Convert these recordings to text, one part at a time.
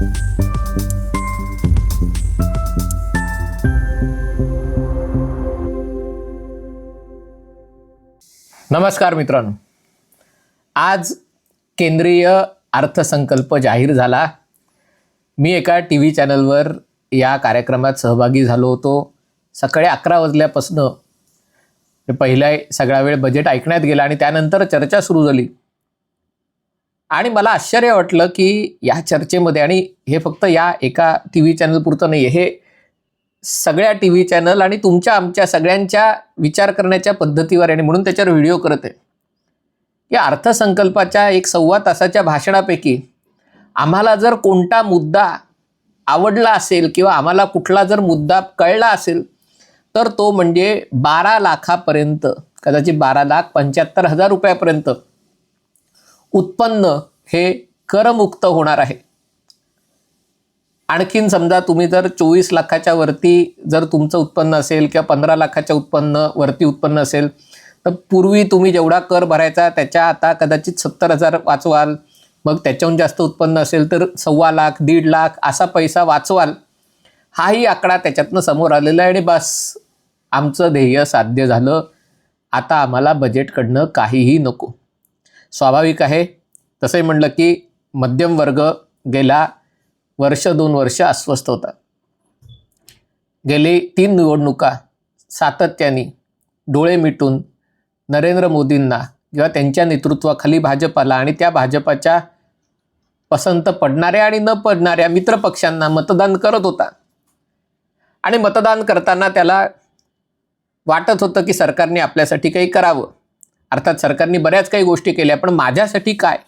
नमस्कार मित्रांनो. आज केंद्रीय अर्थसंकल्प जाहीर झाला. मी एका टी व्ही चॅनलवर या कार्यक्रमात सहभागी झालो होतो. सकाळी अकरा वाजल्यापासनं पहिला सगळा वेळ बजेट ऐकण्यात गेला आणि त्यानंतर चर्चा सुरू झाली. आणि मला आश्चर्य वाटलं की या चर्चेमध्ये आणि हे फक्त या एका टी व्ही चॅनलपुरतं नाही हे सगळ्या टी व्ही चॅनल आणि तुमच्या आमच्या सगळ्यांच्या विचार करण्याच्या पद्धतीवर आणि म्हणून त्याच्यावर व्हिडिओ करत आहे. या अर्थसंकल्पाच्या एक सव्वा तासाच्या भाषणापैकी आम्हाला जर कोणता मुद्दा आवडला असेल किंवा आम्हाला कुठला जर मुद्दा कळला असेल तर तो म्हणजे बारा लाखापर्यंत कदाचित बारा लाख पंच्याहत्तर हजार रुपयापर्यंत उत्पन्न हे करमुक्त होणार आहे. आणखीन समजा तुम्ही जर चोवीस लाखाच्या वरती जर तुमचं उत्पन्न असेल किंवा पंधरा लाखाच्या उत्पन्न वरती उत्पन्न असेल तर पूर्वी तुम्ही जेवढा कर भरायचा त्याच्या आता कदाचित सत्तर हजार वाचवाल. मग त्याच्याहून जास्त उत्पन्न असेल तर सव्वा लाख दीड लाख असा पैसा वाचवाल. हाही आकडा त्याच्यातनं समोर आलेला आहे आणि बस आमचं ध्येय साध्य झालं. आता आम्हाला बजेटकडनं काहीही नको. स्वाभाविक आहे. तसंही म्हणलं की मध्यम वर्ग गेला वर्ष दोन वर्ष अस्वस्थ होता. गेली तीन निवडणुका सातत्याने डोळे मिटून नरेंद्र मोदींना किंवा त्यांच्या नेतृत्वाखाली भाजपाला आणि त्या भाजपाच्या पसंत पडणाऱ्या आणि न पडणाऱ्या मित्रपक्षांना मतदान करत होता. आणि मतदान करताना त्याला वाटत होतं की सरकारने आपल्यासाठी काही करावं. अर्थात सरकारने बऱ्याच काही गोष्टी केल्या पण माझ्यासाठी काय?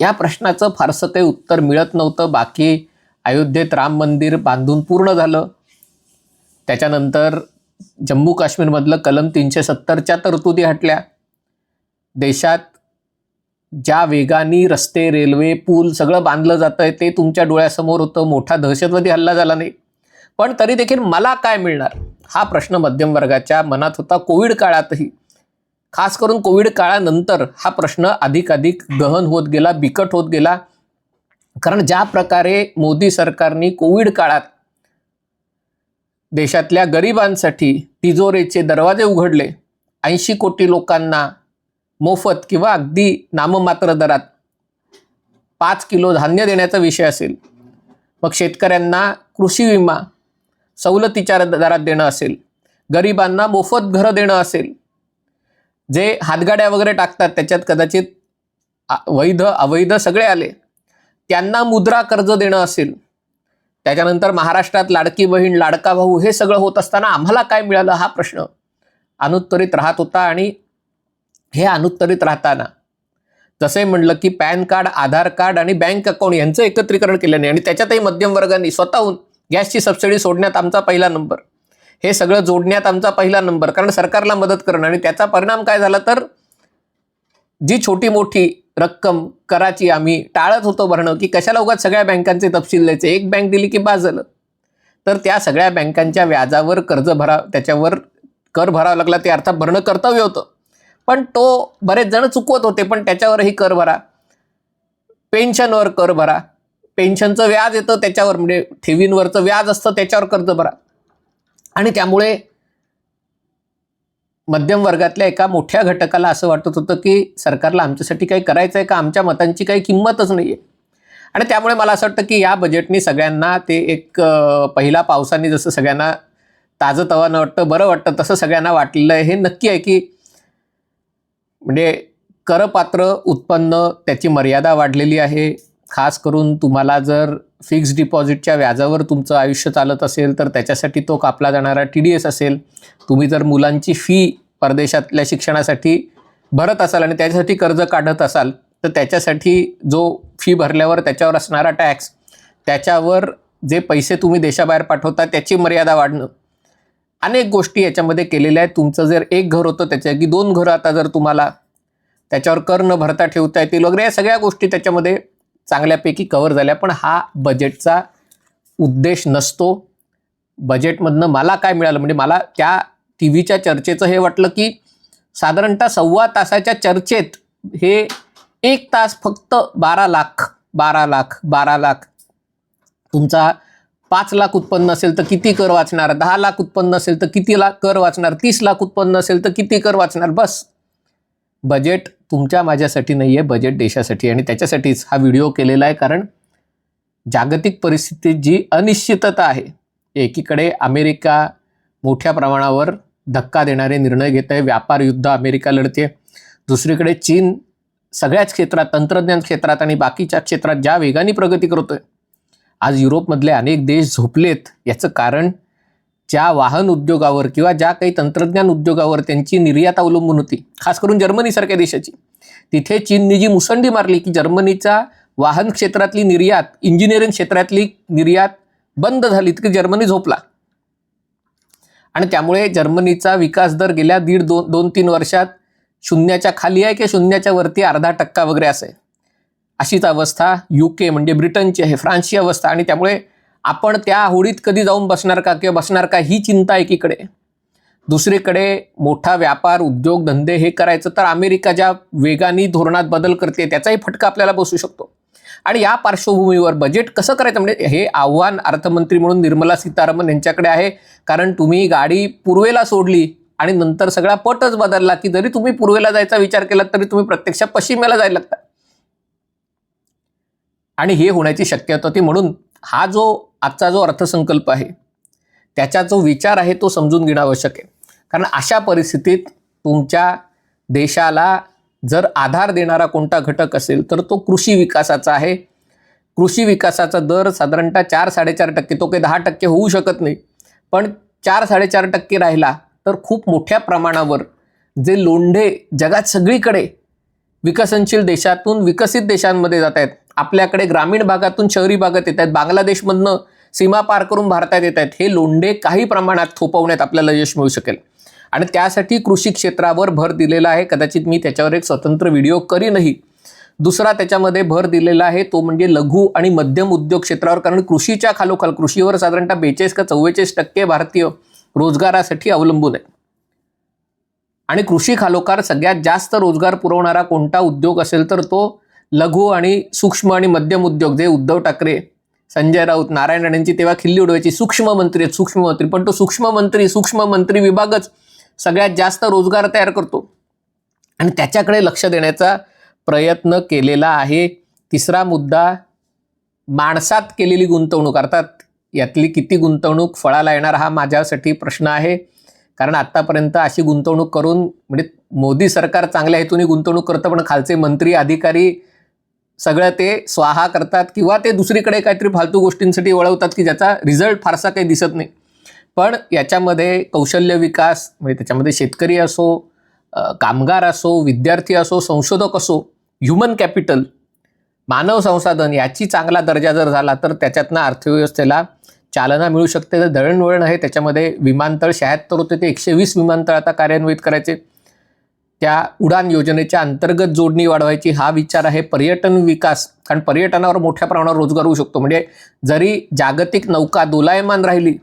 या प्रश्नाचं फारसं काही उत्तर मिळत नव्हतं. बाकी अयोध्येत राम मंदिर बांधून पूर्ण झालं. त्याच्यानंतर जम्मू काश्मीरमधलं कलम तीनशे सत्तरच्या तरतुदी हटल्या. देशात ज्या वेगाने रस्ते रेल्वे पूल सगळं बांधलं जातं आहे ते तुमच्या डोळ्यासमोर होतं. मोठा दहशतवादी हल्ला झाला नाही. पण तरी देखील मला काय मिळणार? हा प्रश्न मध्यम वर्गाच्या मनात होता. कोविड काळातही खास करून कोविड काळानंतर हा प्रश्न अधिकाधिक गहन होत गेला बिकट होत गेला. कारण ज्या प्रकारे मोदी सरकारने कोविड काळात देशातल्या गरिबांसाठी तिजोरीचे दरवाजे उघडले ऐंशी कोटी लोकांना मोफत किंवा अगदी नाममात्र दरात पाच किलो धान्य देण्याचा विषय असेल मग शेतकऱ्यांना कृषी विमा सवलतीच्या दरात देणं असेल गरिबांना मोफत घरं देणं असेल जे हातगाड्या वगैरे टाकतात त्याच्यात कदाचित वैध अवैध सगळे आले. त्यांना मुद्रा कर्ज देणं असेल. त्याच्यानंतर महाराष्ट्रात लाडकी बहीण लाडका भाऊ हे सगळं होत असताना आम्हाला काय मिळालं हा प्रश्न. अनुत्तरित राहत होता आणि हे अनुत्तरित राहताना. जसे म्हणलं की पॅन कार्ड आधार कार्ड आणि बँक अकाउंट यांचं एकत्रीकरण केलं नाही आणि त्याच्यातही मध्यम वर्गाने स्वतःहून गॅसची सबसिडी सोडण्यात आमचा पहिला नंबर. हे सगळं जोडण्यात आमचा पहिला नंबर. कारण सरकारला मदत करणं आणि त्याचा परिणाम काय झाला तर जी छोटी मोठी रक्कम कराची आम्ही टाळत होतो भरणं की कशाला उगाच सगळ्या बँकांचे तपशील द्यायचे? एक बँक दिली की बाज झालं. तर त्या सगळ्या बँकांच्या व्याजावर कर्ज भरा त्याच्यावर कर भरावा लागला ते अर्थात भरणं कर्तव्य होतं. पण तो बरेच जण चुकवत होते पण त्याच्यावरही कर भरा. पेन्शनवर कर भरा. पेन्शनचं व्याज येतं त्याच्यावर म्हणजे ठेवींवरचं व्याज असतं त्याच्यावर कर्ज भरा. आणि त्यामुळे मध्यम वर्गातल्या एका मोठ्या घटकाला असं वाटत होतं की सरकारला आमच्यासाठी काही करायचं आहे का? आमच्या मतांची काही किंमतच नाही आहे आणि त्यामुळे मला असं वाटतं की या बजेटने सगळ्यांना ते एक पहिला पावसाने जसं सगळ्यांना ताजं तवानं वाटतं बरं वाटतं तसं सगळ्यांना वाटलेलं आहे हे नक्की आहे की म्हणजे करपात्र उत्पन्न त्याची मर्यादा वाढलेली आहे. खास करून तुम्हाला जर फिक्स्ड डिपॉझिटच्या व्याजावर तुमचं आयुष्य चालत असेल तर त्याच्यासाठी तो कापला जाणारा टी डी एस असेल. तुम्ही जर मुलांची फी परदेशातल्या शिक्षणासाठी भरत असाल आणि त्याच्यासाठी कर्ज काढत असाल तर त्याच्यासाठी जो फी भरल्यावर त्याच्यावर असणारा टॅक्स त्याच्यावर जे पैसे तुम्ही देशाबाहेर पाठवता त्याची मर्यादा वाढणं. अनेक गोष्टी याच्यामध्ये केलेल्या आहेत. तुमचं जर एक घर होतं त्याच्या की दोन घरं आता जर तुम्हाला त्याच्यावर कर न भरता ठेवता येतील वगैरे या सगळ्या गोष्टी त्याच्यामध्ये चांगल्यापैकी कव्हर झाल्या पण हा बजेटचा उद्देश नसतो. बजेटमधनं मला काय मिळालं? म्हणजे मला त्या टी व्हीच्या चर्चेचं हे वाटलं की साधारणतः सव्वा तासाच्या चर्चेत हे एक तास फक्त बारा लाख बारा लाख बारा लाख. तुमचा पाच लाख उत्पन्न असेल तर किती कर वाचणार? दहा लाख उत्पन्न असेल तर किती लाख कर वाचणार? तीस लाख उत्पन्न असेल तर किती कर वाचणार? बस. बजेट तुमच्या माझ्यासाठी नाही आहे बजेट देशासाठी आणि त्याच्यासाठीच हा व्हिडिओ केलेला आहे कारण जागतिक परिस्थितीत जी अनिश्चितता आहे एकीकडे अमेरिका मोठ्या प्रमाणावर धक्का देणारे निर्णय घेत आहे व्यापार युद्ध अमेरिका लढते दुसरीकडे चीन सगळ्याच क्षेत्रात तंत्रज्ञान क्षेत्रात आणि बाकीच्या क्षेत्रात ज्या वेगाने प्रगती करतोय आज युरोपमधले अनेक देश झोपलेत. याचं कारण ज्या वाहन उद्योगावर किंवा ज्या काही तंत्रज्ञान उद्योगावर त्यांची निर्यात अवलंबून होती खास करून जर्मनीसारख्या देशाची. तिथे चीनने जी मुसंडी मारली की जर्मनीचा वाहन क्षेत्रातली निर्यात इंजिनिअरिंग क्षेत्रातली निर्यात बंद झाली की जर्मनी झोपला. आणि त्यामुळे जर्मनीचा विकास दर गेल्या दीड दोन दोन तीन वर्षात शून्याच्या खाली आहे की शून्याच्या वरती अर्धा टक्का वगैरे असं आहे. अशीच अवस्था यू के म्हणजे ब्रिटनची आहे फ्रान्सची अवस्था. आणि त्यामुळे आपण त्या होडीत कधी जाऊन बसणार का किंवा बसणार का ही चिंता एकीकडे. दुसरीकडे मोठा व्यापार उद्योगधंदे हे करायचं तर अमेरिका ज्या वेगाने धोरणात बदल करते त्याचाही फटका आपल्याला बसू शकतो. आणि या पार्श्वभूमीवर बजेट कसं करायचं? म्हणजे हे आव्हान अर्थमंत्री म्हणून निर्मला सीतारामन यांच्याकडे आहे. कारण तुम्ही गाडी पूर्वेला सोडली आणि नंतर सगळा पटच बदलला की जरी तुम्ही पूर्वेला जायचा विचार केला तरी तुम्ही प्रत्यक्ष पश्चिमेला जायला लागता. आणि हे होण्याची शक्यता होती म्हणून हा जो आजचा जो अर्थसंकल्प आहे त्याचा जो विचार आहे तो समजून घेणं आवश्यक आहे. कारण अशा परिस्थितीत तुमच्या देशाला जर आधार देणारा कोणता घटक असेल तर तो कृषी विकासाचा आहे. कृषी विकासाचा दर साधारणतः चार साडेचार टक्के तो काही दहा टक्के होऊ शकत नाही. पण चार साडेचार टक्के राहिला तर खूप मोठ्या प्रमाणावर जे लोंढे जगात सगळीकडे विकसनशील देशातून विकसित देशांमध्ये जात आहेत आपल्याकडे ग्रामीण भागातून शहरी भागात येत आहेत. बांगलादेशमधनं सीमा पार करून भारतात येत आहेत. हे लोंढे काही प्रमाणात थोपवण्यात आपल्याला यश मिळू शकेल. आणि त्यासाठी कृषी क्षेत्रावर भर दिलेला आहे. कदाचित मी त्याच्यावर एक स्वतंत्र व्हिडिओ करीनही. दुसरा त्याच्यामध्ये भर दिलेला आहे. तो म्हणजे लघु आणि मध्यम उद्योग क्षेत्रावर. कारण कृषीच्या खालोखाल कृषीवर साधारणतः बेचाळीस का चव्वेचाळीस टक्के भारतीय रोजगारासाठी अवलंबून आहे. आणि कृषी खालोखाल सगळ्यात जास्त रोजगार पुरवणारा कोणता उद्योग असेल तर तो लघु आणि सूक्ष्म आणि मध्यम उद्योग जे उद्धव ठाकरे संजय राऊत नारायण राणेंची तेव्हा खिल्ली उडवायची सूक्ष्म मंत्री आहेत सूक्ष्म मंत्री. पण तो सूक्ष्म मंत्री सूक्ष्म मंत्री विभागच सगळ्यात जास्त रोजगार तयार करतो. आणि त्याच्याकडे लक्ष देण्याचा प्रयत्न केलेला आहे. तिसरा मुद्दा माणसात केलेली गुंतवणूक. अर्थात यातली किती गुंतवणूक फळाला येणार हा माझ्यासाठी प्रश्न आहे. कारण आत्तापर्यंत अशी गुंतवणूक करून म्हणजे मोदी सरकार चांगल्या हेतूने गुंतवणूक करतं पण खालचे मंत्री अधिकारी सगळं ते स्वाहा करतात किंवा ते दुसरीकडे काहीतरी फालतू गोष्टींसाठी वळवतात की ज्याचा रिझल्ट फारसा काही दिसत नाही. पण याच्यामध्ये कौशल्य विकास म्हणजे त्याच्यामध्ये शेतकरी असो कामगार असो विद्यार्थी असो संशोधक असो ह्युमन कॅपिटल मानव संसाधन याची चांगला दर्जा जर झाला तर त्याच्यातनं अर्थव्यवस्थेला चालना मिळू शकते. तर दळणवळण आहे त्याच्यामध्ये विमानतळ शहात्तर होते ते एकशे वीस विमानतळ आता कार्यान्वित करायचे. त्या उडान योजनेच्या अंतर्गत जोडणी वाढवायची हा विचार आहे पर्यटन विकास. कारण पर्यटनावर मोठ्या प्रमाणावर रोजगार होऊ शकतो. म्हणजे जरी जागतिक नौका दोलायमान राहिली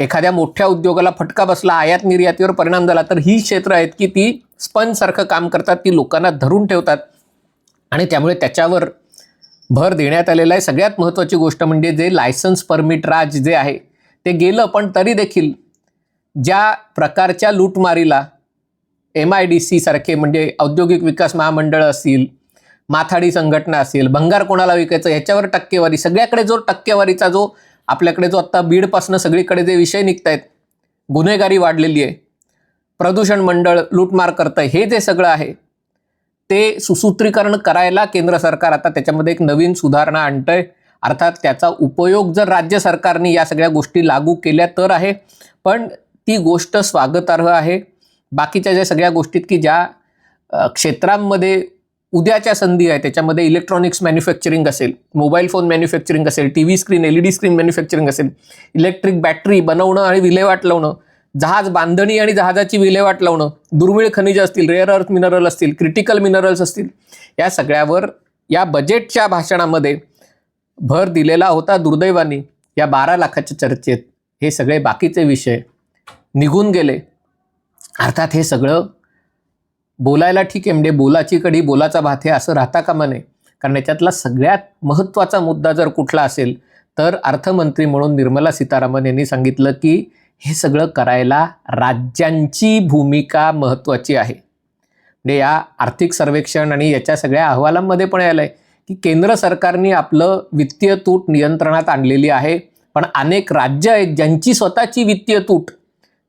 एखाद्या मोठ्या उद्योगाला फटका बसला आयात निर्यातीवर परिणाम झाला तर ही क्षेत्र आहेत की ती स्पंजसारखं काम करतात ती लोकांना धरून ठेवतात. आणि त्यामुळे त्याच्यावर भर देण्यात आलेला आहे. सगळ्यात महत्त्वाची गोष्ट म्हणजे जे लायसन्स परमिट राज जे आहे ते गेलं पण तरी देखील ज्या प्रकारच्या लूटमारीला एम आय डी सी सारखे म्हणजे औद्योगिक विकास महामंडळ असतील माथाडी संघटना असेल भंगार कोणाला विकायचं याच्यावर टक्केवारी सगळ्याकडे जो टक्केवारीचा जो आपल्याकडे जो आत्ता बीडपासनं सगळीकडे जे विषय निघत आहेत गुन्हेगारी वाढलेली आहे प्रदूषण मंडळ लूटमार करतं हे जे सगळं आहे ते सुसूत्रीकरण करायला केंद्र सरकार आता त्याच्यामध्ये एक नवीन सुधारणा आणतंय. अर्थात त्याचा उपयोग जर राज्य सरकारने या सगळ्या गोष्टी लागू केल्या तर आहे पण ती गोष्ट स्वागतार्ह आहे. बाकीच्या ज्या सगळ्या गोष्टीत की ज्या क्षेत्रांमध्ये उद्याच्या संधी आहे त्याच्यामध्ये इलेक्ट्रॉनिक्स मॅन्युफॅक्चरिंग असेल मोबाईल फोन मॅन्युफॅक्चरिंग असेल T V screen L E D screen manufacturing असेल इलेक्ट्रिक बॅटरी बनवणं आणि विल्हेवाट लावणं जहाज बांधणी आणि जहाजाची विल्हेवाट लावणं दुर्मिळ खनिज असतील रेअर अर्थ मिनरल असतील क्रिटिकल मिनरल्स असतील या सगळ्यावर या बजेटच्या भाषणामध्ये भर दिलेला होता दुर्दैवाने. या बारा लाखाच्या चर्चेत हे सगळे बाकीचे विषय निघून गेले. अर्थात हे सगळं बोलायला ठीक आहे म्हणजे बोलाची कडी बोलाचा भात हे असं राहता कामा नये. कारण याच्यातला सगळ्यात महत्त्वाचा मुद्दा जर कुठला असेल तर अर्थमंत्री म्हणून निर्मला सीतारामन यांनी सांगितलं की हे सगळं करायला राज्यांची भूमिका महत्त्वाची आहे. म्हणजे या आर्थिक सर्वेक्षण आणि याच्या सगळ्या अहवालांमध्ये पण यायला आहे की केंद्र सरकारने आपलं वित्तीय तूट नियंत्रणात आणलेली आहे पण अनेक राज्य आहेत ज्यांची स्वतःची वित्तीय तूट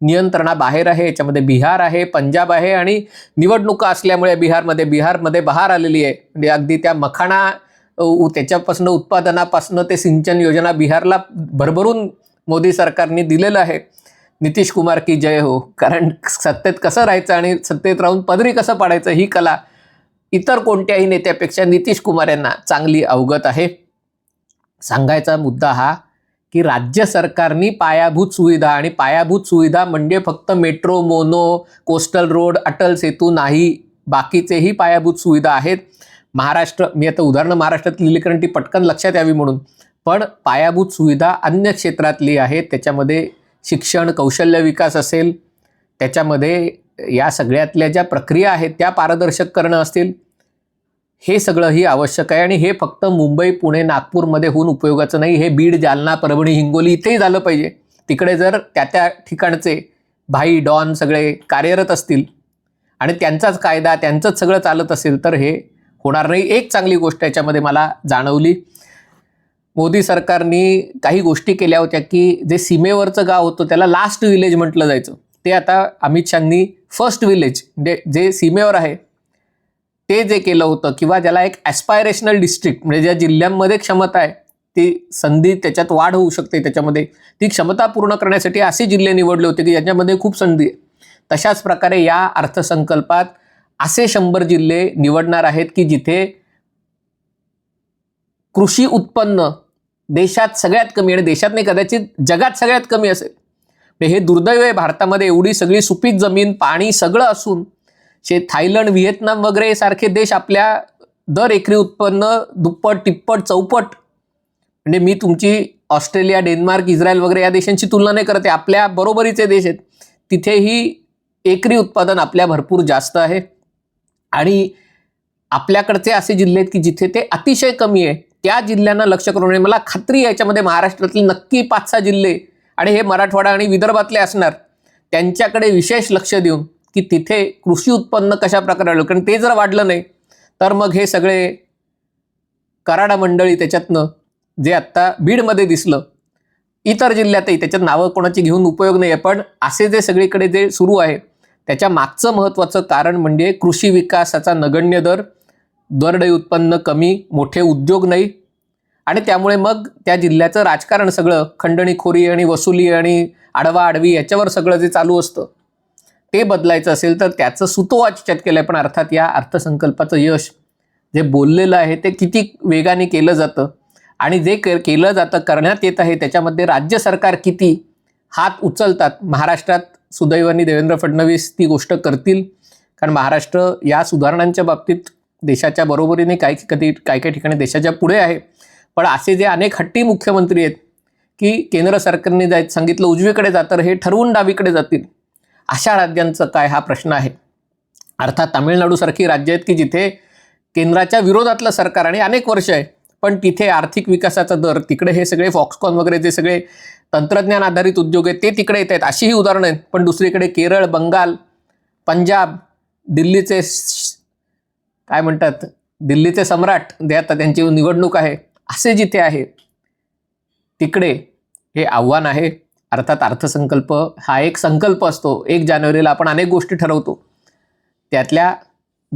नियंत्रणाबाहेर आहे याच्यामध्ये बिहार आहे पंजाब आहे आणि निवडणुका असल्यामुळे बिहारमध्ये बिहारमध्ये बहार आलेली आहे. म्हणजे अगदी त्या मखाणा उ- त्याच्यापासून उत्पादनापासून ते सिंचन योजना बिहारला भरभरून मोदी सरकारने दिलेलं आहे. नितीश कुमार की जय हो. कारण सत्तेत कसं राहायचं आणि सत्तेत राहून पदरी कसं पाडायचं ही कला इतर कोणत्याही नेत्यापेक्षा नितीश कुमार यांना चांगली अवगत आहे. सांगायचा मुद्दा हा की राज्य सरकारनी पायाभूत सुविधा आणि पायाभूत सुविधा म्हणजे फक्त metro mono coastal road Atal Setu नाही बाकीचेही पायाभूत सुविधा आहेत. महाराष्ट्र मी आता उदाहरणं महाराष्ट्रात लिहिली कारण ती पटकन लक्षात यावी म्हणून. पण पायाभूत सुविधा अन्य क्षेत्रातली आहे त्याच्यामध्ये शिक्षण कौशल्य विकास असेल. त्याच्यामध्ये या सगळ्यातल्या ज्या प्रक्रिया आहेत त्या पारदर्शक करणं असतील. हे सगळंही आवश्यक आहे आणि हे फक्त मुंबई पुणे नागपूरमध्ये होऊन उपयोगाचं नाही. हे बीड जालना परभणी हिंगोली इथेही झालं पाहिजे. तिकडे जर त्या त्या ठिकाणचे भाई डॉन सगळे कार्यरत असतील आणि त्यांचाच कायदा त्यांचंच सगळं चालत असेल तर हे होणार नाही. एक चांगली गोष्ट याच्यामध्ये मला जाणवली. मोदी सरकारने काही गोष्टी केल्या होत्या की जे सीमेवरचं गाव होतं त्याला लास्ट विलेज म्हटलं जायचं. ते आता अमित शहानी फर्स्ट विलेज म्हणजे जे सीमेवर आहे ते जे केलं होतं किंवा ज्याला एक ॲस्पायरेशनल डिस्ट्रिक्ट म्हणजे ज्या जिल्ह्यांमध्ये क्षमता आहे ती संधी त्याच्यात वाढ होऊ शकते त्याच्यामध्ये. ती क्षमता पूर्ण करण्यासाठी असे जिल्हे निवडले होते की ज्याच्यामध्ये खूप संधी आहे. तशाच प्रकारे या अर्थसंकल्पात असे शंभर जिल्हे निवडणार आहेत की जिथे कृषी उत्पन्न देशात सगळ्यात कमी आणि देशात नाही कदाचित जगात सगळ्यात कमी असेल. म्हणजे हे दुर्दैव आहे. भारतामध्ये एवढी सगळी सुपीक जमीन पाणी सगळं असून थायलंड व्हिएतनाम वगैरे सारखे देश आपल्या दर एकरी उत्पन्न दुप्पट तिप्पट चौपट. म्हणजे मी तुमची ऑस्ट्रेलिया डेन्मार्क इस्रायल वगैरे या देशांची तुलना नाही करते आपल्या बरोबरीचे देश आहेत. तिथेही एकरी उत्पादन आपल्या भरपूर जास्त आहे. आणि आपल्याकडचे असे जिल्हे आहेत की जिथे ते अतिशय कमी आहे. त्या जिल्ह्यांना लक्ष करून मला खात्री याच्यामध्ये महाराष्ट्रातले नक्की पाच सहा जिल्हे आणि हे मराठवाडा आणि विदर्भातले असणार त्यांच्याकडे विशेष लक्ष देऊन की तिथे कृषी उत्पन्न कशा प्रकारे वाढलं कारण ते जर वाढलं नाही तर मग हे सगळे कराडा मंडळी त्याच्यातनं जे आत्ता बीडमध्ये दिसलं इतर जिल्ह्यातही त्याच्यात नावं कोणाची घेऊन उपयोग नाही आहे पण असे जे सगळीकडे जे सुरू आहे त्याच्या मागचं महत्त्वाचं कारण म्हणजे कृषी विकासाचा नगण्य दर दरडई उत्पन्न कमी मोठे उद्योग नाही. आणि त्यामुळे मग त्या जिल्ह्याचं राजकारण सगळं खंडणीखोरी आणि वसुली आणि आडवा आडवी याच्यावर सगळं जे चालू असतं ते बदलायचं असेल तर त्याचं सुतोवाच केलं आहे पण अर्थात या अर्थसंकल्पाचं यश जे बोललेलं आहे ते किती वेगाने केलं जातं आणि जे के केलं जातं करण्यात येत आहे त्याच्यामध्ये राज्य सरकार किती हात उचलतात महाराष्ट्रात सुदैवाने देवेंद्र फडणवीस ती गोष्ट करतील. कारण महाराष्ट्र या सुधारणांच्या बाबतीत देशाच्या बरोबरीने काही कधी काही काही ठिकाणी देशाच्या पुढे आहे. पण असे जे अनेक हट्टी मुख्यमंत्री आहेत की केंद्र सरकारने जाय सांगितलं उजवीकडे जा तर हे ठरवून डावीकडे जातील. अशा राज्यांचं काय हा प्रश्न आहे? अर्थात तामिळनाडूसारखी राज्य आहेत की जिथे केंद्राच्या विरोधातलं सरकार आणि अनेक वर्ष आहे पण तिथे आर्थिक विकासाचा दर तिकडे हे सगळे फॉक्सकॉन वगैरे जे सगळे तंत्रज्ञान आधारित उद्योग आहेत ते तिकडे येत आहेत. अशीही उदाहरणं आहेत. पण दुसरीकडे केरळ बंगाल पंजाब दिल्लीचे काय म्हणतात? दिल्लीचे सम्राट जे आता त्यांची निवडणूक आहे असे जिथे आहे तिकडे हे आव्हान आहे. अर्थात अर्थसंकल्प हा एक संकल्प असतो. एक जानेवारीला आपण अनेक गोष्टी ठरवतो. त्यातल्या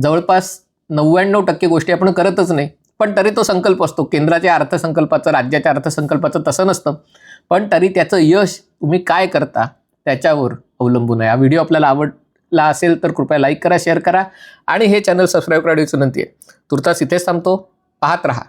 जवळपास नव्याण्णव टक्के गोष्टी आपण करतच नाही. पण तरी तो संकल्प असतो. केंद्राच्या अर्थसंकल्पाचं राज्याच्या अर्थसंकल्पाचं तसं नसतं. पण तरी त्याचं यश तुम्ही काय करता त्याच्यावर अवलंबून आहे. हा व्हिडिओ आपल्याला आवडला असेल तर कृपया लाईक करा शेअर करा आणि हे चॅनल सबस्क्राईब करायची विनंती आहे. तुर्तास इथेच थांबतो. पाहत रहा.